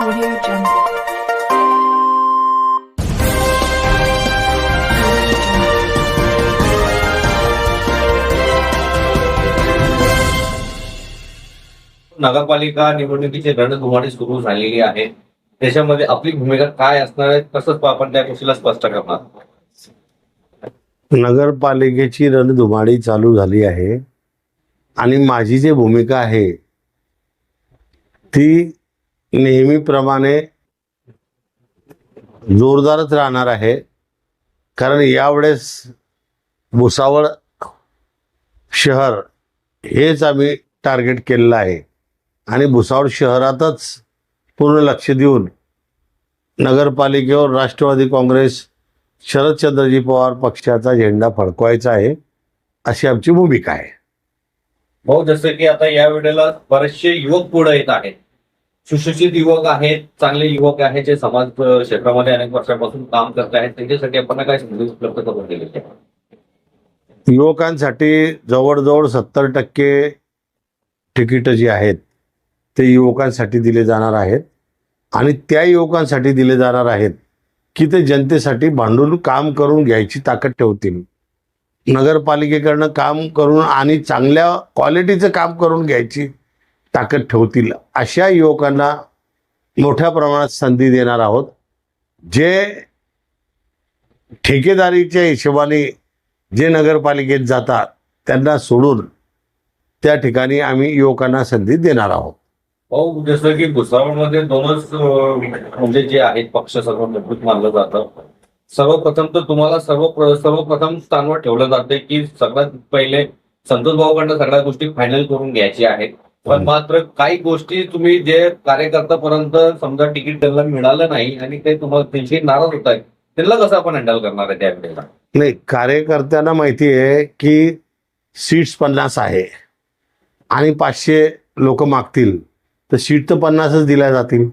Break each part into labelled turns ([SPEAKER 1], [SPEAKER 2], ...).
[SPEAKER 1] नगरपालिका निवडणुकीची रणधुमाळी सुरू झालेली आहे त्याच्यामध्ये आपली भूमिका काय असणार आहे? कसं आपण त्या गोष्टीला स्पष्ट करणार.
[SPEAKER 2] नगरपालिकेची रणधुमाळी चालू झाली आहे. आणि माझी जी भूमिका आहे ती नेहमीप्रमाणे जोरदारच राहणार आहे. कारण यावेळेस भुसावळ शहर हेच आम्ही टार्गेट केलेलं आहे. आणि भुसावळ शहरातच पूर्ण लक्ष देऊन नगरपालिकेवर राष्ट्रवादी काँग्रेस शरदचंद्रजी पवार पक्षाचा झेंडा फडकवायचा आहे अशी आमची भूमिका आहे.
[SPEAKER 1] भाऊ जसं की आता या वेळेला बरेचसे युवक पुढे येत आहेत. सुशिक्षित युवक आहेत चांगले युवक आहेत जे समाज क्षेत्रामध्ये अनेक वर्षापासून काम करत आहेत. त्यांच्यासाठी आपण काय संधी उपलब्ध करून दिली? आहे
[SPEAKER 2] युवकांसाठी जवळजवळ सत्तर टक्के तिकीट जी आहेत ते युवकांसाठी दिले जाणार आहेत. आणि त्या युवकांसाठी दिले जाणार आहेत की ते जनतेसाठी भांडून काम करून घ्यायची ताकद ठेवतील. नगरपालिकेकडनं काम करून आणि चांगल्या क्वालिटीचं काम करून घ्यायची ताकद ठेवतील. अशा युवकांना मोठ्या प्रमाणात संधी देणार आहोत. जे ठेकेदारीच्या हिशोबाने जे नगरपालिकेत जातात त्यांना सोडून त्या ठिकाणी आम्ही युवकांना संधी देणार आहोत.
[SPEAKER 1] भाऊ जसं की भुसावळमध्ये दोनच म्हणजे जे आहेत पक्ष सर्व मजबूत मानलं जातं. सर्वप्रथम तर तुम्हाला सर्व सर्वप्रथम स्थानवर ठेवलं जाते की सगळ्यात पहिले संतोष भाऊकडनं सगळ्या गोष्टी फायनल करून घ्यायची आहेत. पण. मात्र काही गोष्टी तुम्ही जे कार्यकर्त्यापर्यंत समजा तिकीट त्यांना मिळालं नाही आणि ते तुम्हाला त्यांची नाराज होत आहे त्यांना कसं आपण हँडल करणार आहे त्यावेळेला?
[SPEAKER 2] नाही कार्यकर्त्यांना माहिती आहे की सीट्स पन्नास आहे आणि पाचशे लोक मागतील तर सीट तर पन्नासच दिल्या जातील.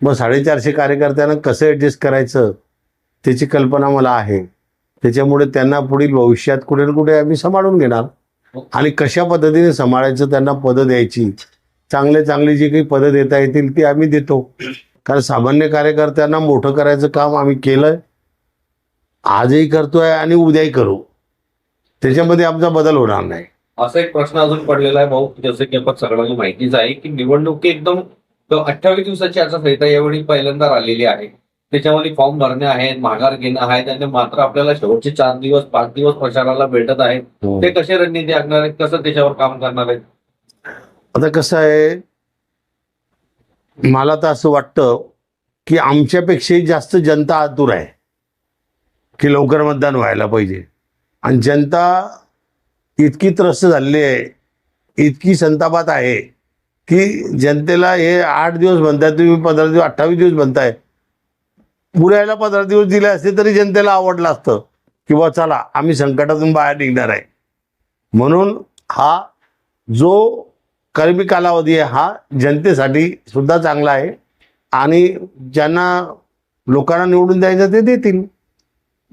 [SPEAKER 2] मग साडेचारशे कार्यकर्त्यांना कसं ॲडजस्ट करायचं त्याची कल्पना मला आहे. त्याच्यामुळे त्यांना पुढील भविष्यात कुठे ना कुठे आम्ही सांभाळून घेणार. आणि कशा पद्धतीने सांभाळायचं त्यांना पदं द्यायची. चांगले चांगली जी काही पदं देता येतील ती आम्ही देतो. कारण सामान्य कार्यकर्त्यांना मोठं करायचं काम आम्ही केलंय. आजही करतोय आणि उद्याही करू. त्याच्यामध्ये आमचा बदल होणार नाही.
[SPEAKER 1] असा एक प्रश्न अजून पडलेला आहे भाऊ. जसं की आपण सगळ्यांना माहितीच आहे की निवडणुकी एकदम अठ्ठावीस दिवसाची आचारसंहिता यावेळी पहिल्यांदा आलेली आहे. त्याच्यामध्ये फॉर्म भरणे आहेत माघार घेणं आहेत आणि मात्र आपल्याला शेवटचे चार दिवस पाच दिवस प्रचाराला भेटत आहेत. ते कसे रणनीती आखणार आहेत? कसं त्याच्यावर काम करणार आहेत?
[SPEAKER 2] आता कसं आहे मला तर असं वाटतं की आमच्यापेक्षाही जास्त जनता आतुर आहे की लवकर मतदान व्हायला पाहिजे. आणि जनता इतकी त्रस्त झालेली आहे इतकी संतापात आहे की जनतेला हे आठ दिवस म्हणताय तुम्ही पंधरा दिवस अठ्ठावीस दिवस म्हणताय पुण्याला पंधरा दिवस दिले असते तरी जनतेला आवडलं असतं. की बा चला आम्ही संकटातून बाहेर निघणार आहे. म्हणून हा जो कर्मी कालावधी आहे हा जनतेसाठी सुद्धा चांगला आहे. आणि ज्यांना लोकांना निवडून द्यायचं ते देतील.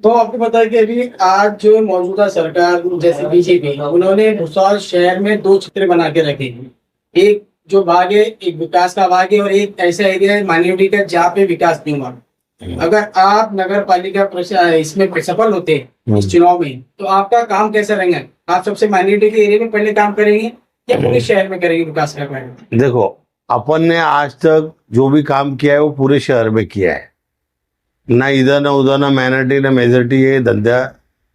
[SPEAKER 3] तो आपको पता है कि अभी आज जो मौजूदा सरकार जैसे बीजेपी उन्होंने भुसावल शहर में दो चित्र बना के रखे हैं। एक जो भाग है एक विकास का भाग है और एक ऐसा एरिया है माइनॉरिटी का जहाँ पे विकास नहीं हुआ। अगर आप नगर पालिका इसमें सफल होते हैं इस चुनाव में तो आपका काम कैसा रहेगा? आप सबसे माइनॉरिटी के एरिया में पहले काम करेंगे या पूरे शहर में करेंगे विकास का काम
[SPEAKER 2] देखो अपन ने आज तक जो भी काम किया है वो पूरे शहर में किया है। ना इधर ना उधर ना माइनॉरिटी ना मेजोरिटी ये धंधा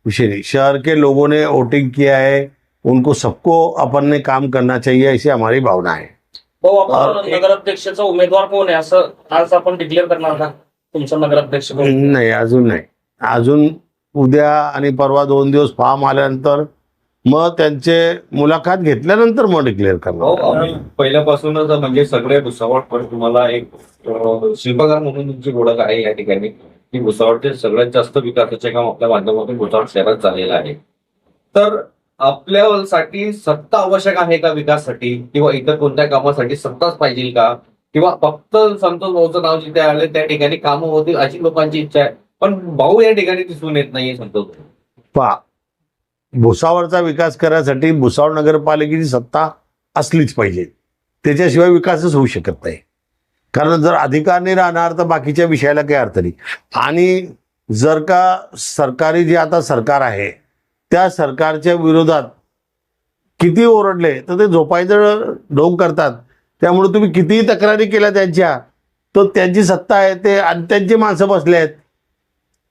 [SPEAKER 2] विषय नहीं। शहर के लोगों ने वोटिंग किया है उनको सबको अपन ने काम करना चाहिए ऐसी हमारी भावना है।
[SPEAKER 4] भाऊ आपण नगराध्यक्षाचा उमेदवार कोण आहे? असं आज आपण डिक्लेअर करणार का? तुमचा नगराध्यक्ष कोण?
[SPEAKER 2] नाही अजून नाही. अजून उद्या आणि परवा दोन दिवस फॉर्म आल्यानंतर मग त्यांचे मुलाखत घेतल्यानंतर मग डिक्लेअर
[SPEAKER 1] भाऊ
[SPEAKER 2] करणार
[SPEAKER 1] आम्ही पहिल्यापासूनच म्हणजे सगळे भुसावळ पण तुम्हाला एक अं, शिल्पकार म्हणून तुमची ओळख आहे या ठिकाणी. की भुसावळचे सगळ्यात जास्त विकासाचे काम आपल्या माध्यमातून भुसावळ शहरात झालेलं आहे. तर आपल्यासाठी सत्ता आवश्यक आहे का विकासासाठी? किंवा इतर कोणत्या कामासाठी सत्ताच पाहिजे का? किंवा फक्त संतोष भाऊचं नाव जिथे आले त्या ठिकाणी कामं होतील अशी लोकांची इच्छा आहे. पण भाऊ या ठिकाणी दिसून येत नाहीये संतोष भाऊ.
[SPEAKER 2] पहा भुसावळचा विकास करण्यासाठी भुसावळ नगरपालिकेची सत्ता असलीच पाहिजे. त्याच्याशिवाय विकासच होऊ शकत नाही. कारण जर अधिकार नाही राहणार तर बाकीच्या विषयाला काही अर्थ नाही. आणि जर का सरकारी जे आता सरकार आहे त्या सरकारच्या विरोधात किती ओरडले तर ते झोपायचं ढोंग करतात. त्यामुळे तुम्ही कितीही तक्रारी केल्या त्यांच्या तर त्यांची सत्ता आहे ते आणि त्यांची माणसं बसले आहेत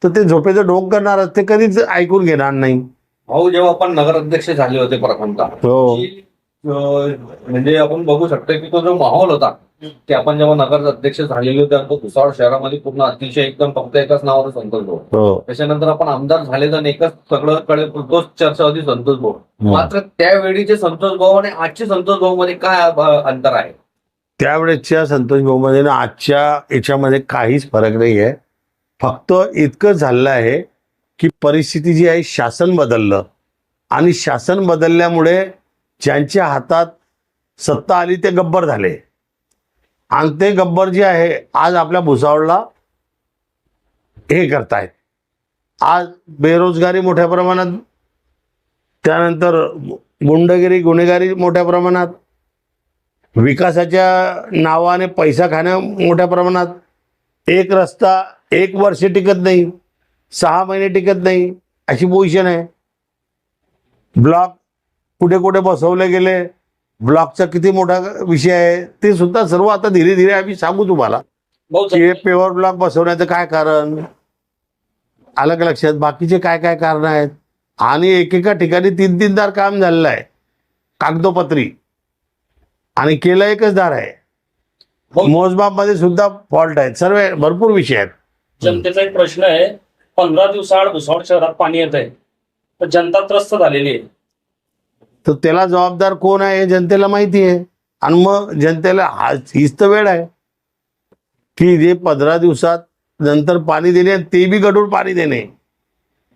[SPEAKER 2] तर ते झोपेचं ढोंग करणार ते कधीच ऐकून घेणार नाही.
[SPEAKER 1] भाऊ जेव्हा आपण नगराध्यक्ष झाले होते प्रथमतः
[SPEAKER 2] हो.
[SPEAKER 1] म्हणजे आपण बघू शकतो की तो जो माहोल होता की आपण जेव्हा नगर अध्यक्ष झालेले होते तो भुसावळ शहरामध्ये पूर्ण अतिशय एकदम फक्त एकाच नावाचा संतोष भाऊ
[SPEAKER 2] हो.
[SPEAKER 1] त्याच्यानंतर आपण आमदार झाले तर एकच सगळ्याकडे तोच चर्चा होती संतोष भाऊ मात्र त्यावेळीचे संतोष भाऊ आणि आजचे संतोष भाऊ मध्ये काय अंतर आहे?
[SPEAKER 2] त्यावेळेसच्या संतोष भाऊमध्ये ना आजच्या याच्यामध्ये काहीच फरक नाही आहे फक्त इतकं झालेलं आहे की परिस्थिती जी आहे शासन बदललं. आणि शासन बदलल्यामुळे ज्यांच्या हातात सत्ता आली ते गब्बर झाले. आणि ते गब्बर जे आहे आज आपल्या भुसावळला हे करतायत. आज बेरोजगारी मोठ्या प्रमाणात त्यानंतर गुंडगिरी गुन्हेगारी मोठ्या प्रमाणात विकासाच्या नावाने पैसा खाणं मोठ्या प्रमाणात एक रस्ता एक वर्ष टिकत नाही सहा महिने टिकत नाही अशी पोझिशन आहे. ब्लॉक कुठे कुठे बसवले गेले ब्लॉकचा किती मोठा विषय आहे ते सुद्धा सर्व आता धीरे धीरे आम्ही सांगू तुम्हाला. की पेवर ब्लॉक बसवण्याचं काय कारण? आलं का लक्षात बाकीचे काय काय कारण आहेत? आणि एकेका ठिकाणी तीन तीनदार काम झालेलं आहे. कागदोपत्री. आणि केलं एकच दार आहे. मोजमापमध्ये सुद्धा फॉल्ट आहेत. सर्व भरपूर विषय आहेत.
[SPEAKER 4] जनतेचा एक प्रश्न आहे पंधरा दिवसाआड भुसावळ शहरात पाणी येत आहे तर जनता त्रस्त झालेली आहे.
[SPEAKER 2] तर त्याला जबाबदार कोण आहे जनतेला माहिती आहे. आणि मग जनतेला हा हीच तर वेळ आहे. की जे पंधरा दिवसात नंतर पाणी देणे ते बी गडूळ पाणी देणे.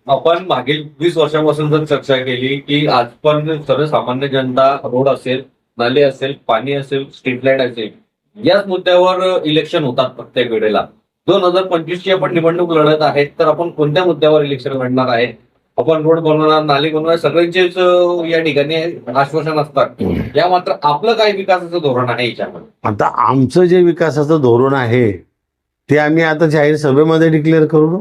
[SPEAKER 1] आपण मागील वीस वर्षापासून जर चर्चा केली की आज पण सर्वसामान्य जनता रोड असेल नाले असेल पाणी असेल स्ट्रीट लाइट असेल याच मुद्द्यावर इलेक्शन होतात प्रत्येक वेळेला. दोन हजार पंचवीसची आपण निवडणूक लढत आहेत तर आपण कोणत्या मुद्द्यावर इलेक्शन लढणार आहे? आपण रोड बनवणार नाले बनवणार सगळ्यांचेच या ठिकाणी आश्वासन असतात. या मात्र आपलं काय विकासाचं धोरण आहे याच्यामध्ये?
[SPEAKER 2] आता आमचं जे विकासाचं धोरण आहे ते आम्ही आता जाहीर सभेमध्ये डिक्लेअर करू ना.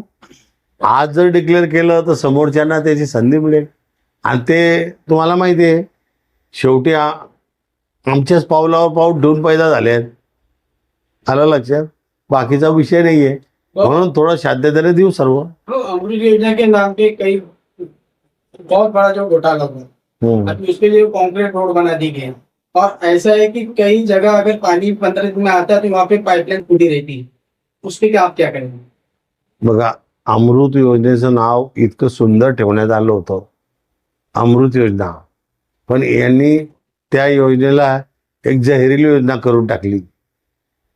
[SPEAKER 2] आज जर डिक्लेअर केलं तर समोरच्यांना त्याची संधी मिळेल. आणि ते तुम्हाला माहिती आहे शेवटी आमच्याच पावलावर पाऊल ठेवून पैदा झाले आलं लक्षात? बाकीचा विषय नाही आहे म्हणून थोडं साध्यतेने देऊ सर्व.
[SPEAKER 3] अमृत योजना के नाम पे कई बहुत बड़ा जो घोटाला हुआ. अभी उसके लिए कॉन्क्रीट रोड बना दी गई। और ऐसा है कि कई जगह अगर पानी पंद्रह दिन में आता है तो वहाँ पे पाइपलाइन फूटी रहती है। उस पर आप क्या करेंगे?
[SPEAKER 2] बघा अमृत योजनेचं नाव इतकं सुंदर ठेवण्यात आलं होतं. अमृत योजना. पण यांनी त्या योजनेला एक जहिरीली योजना करून टाकली.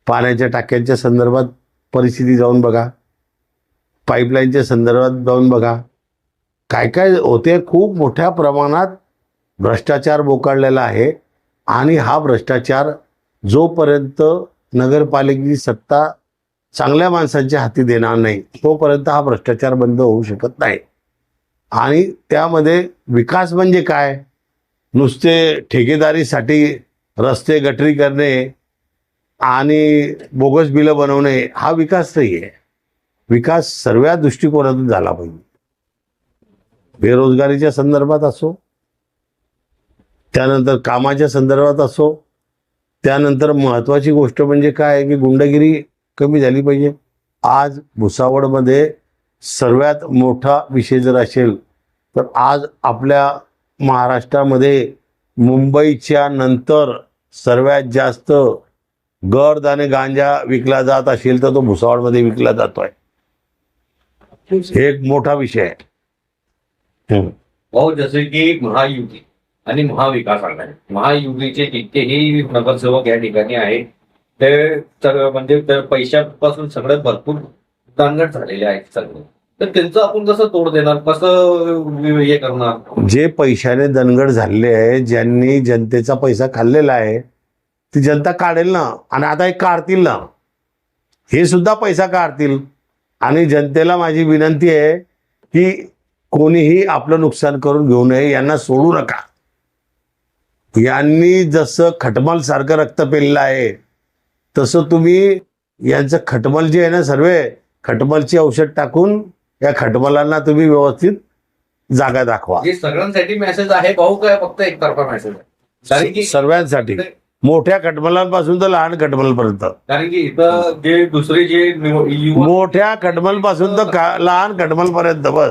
[SPEAKER 2] पाण्याच्या टाक्यांच्या संदर्भात परिस्थिती जाऊन बघा. पाईपलाईनच्या संदर्भात जाऊन बघा. काय काय होते? खूप मोठ्या प्रमाणात भ्रष्टाचार बोकाळलेला आहे. आणि हा भ्रष्टाचार जोपर्यंत नगरपालिकेची सत्ता चांगल्या माणसांच्या हाती देणार नाही तोपर्यंत हा भ्रष्टाचार बंद होऊ शकत नाही. आणि त्यामध्ये विकास म्हणजे काय? नुसते ठेकेदारीसाठी रस्ते गटरी करणे आणि बोगस बिलं बनवणे हा विकास नाही आहे विकास सर्व दृष्टिकोनातून झाला पाहिजे. बेरोजगारीच्या संदर्भात असो त्यानंतर कामाच्या संदर्भात असो त्यानंतर महत्वाची गोष्ट म्हणजे काय आहे की गुंडगिरी कमी झाली पाहिजे. आज भुसावळमध्ये सर्वात मोठा विषय जर असेल तर आज आपल्या महाराष्ट्रामध्ये मुंबईच्या नंतर सर्वात जास्त गर्द आणि गांजा विकला जात असेल तर तो भुसावळमध्ये विकला जातोय. हे एक मोठा विषय आहे.
[SPEAKER 1] भाऊ जसे की महायुती आणि महाविकास आघाडी. महायुतीचे जितकेही नगरसेवक या ठिकाणी आहेत ते सगळं म्हणजे पैशापासून सगळे भरपूर दांगट झालेले आहेत सगळे तर त्यांचं आपण कसं तोड देणार कसं हे करणार?
[SPEAKER 2] जे पैशाने दणगड झालेले आहे ज्यांनी जनतेचा पैसा खाल्लेला आहे ती जनता काढेल ना. आणि आता एक काढतील ना. हे सुद्धा पैसा काढतील. आणि जनतेला माझी विनंती आहे की कोणीही आपलं नुकसान करून घेऊ नये यांना सोडू नका. यांनी जसं खटमल सारखं रक्त पेललं आहे तसं तुम्ही यांचं खटमल जे आहे ना सर्व खटमलची औषध टाकून या खटमलांना तुम्ही व्यवस्थित जागा दाखवा.
[SPEAKER 1] सगळ्यांसाठी मेसेज आहे भाऊ काय फक्त एकतर्फा मेसेज आहे.
[SPEAKER 2] सर्वांसाठी. मोठ्या खटमलांपासून तर लहान खटमलपर्यंत.
[SPEAKER 1] कारण की इथं जे दुसरे जे
[SPEAKER 2] मोठ्या खटमलपासून तर लहान खटमलपर्यंत बस.